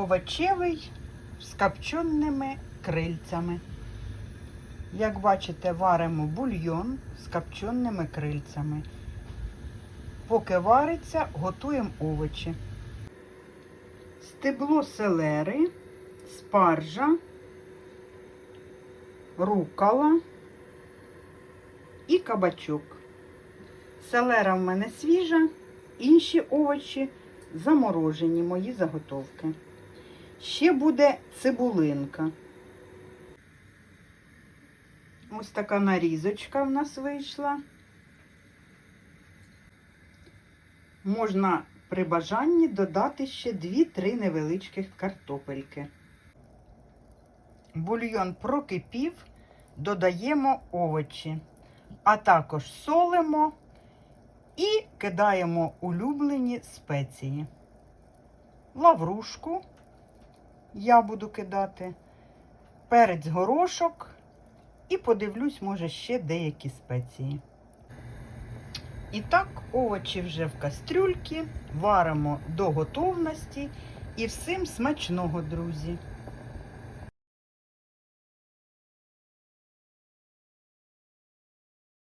Овочевий з копченими крильцями. Як бачите, варимо бульйон з копченими крильцями. Поки вариться, готуємо овочі. Стебло селери, спаржа, рукола і кабачок. Селера в мене свіжа, інші овочі заморожені мої заготовки. Ще буде цибулинка. Ось така нарізочка в нас вийшла. Можна при бажанні додати ще 2-3 невеличких картопельки. Бульйон прокипів, додаємо овочі, а також солимо і кидаємо улюблені спеції. Лаврушку я буду кидати, перець горошок і подивлюсь, може, ще деякі спеції. І так, овочі вже в кастрюльці, варимо до готовності і всім смачного, друзі!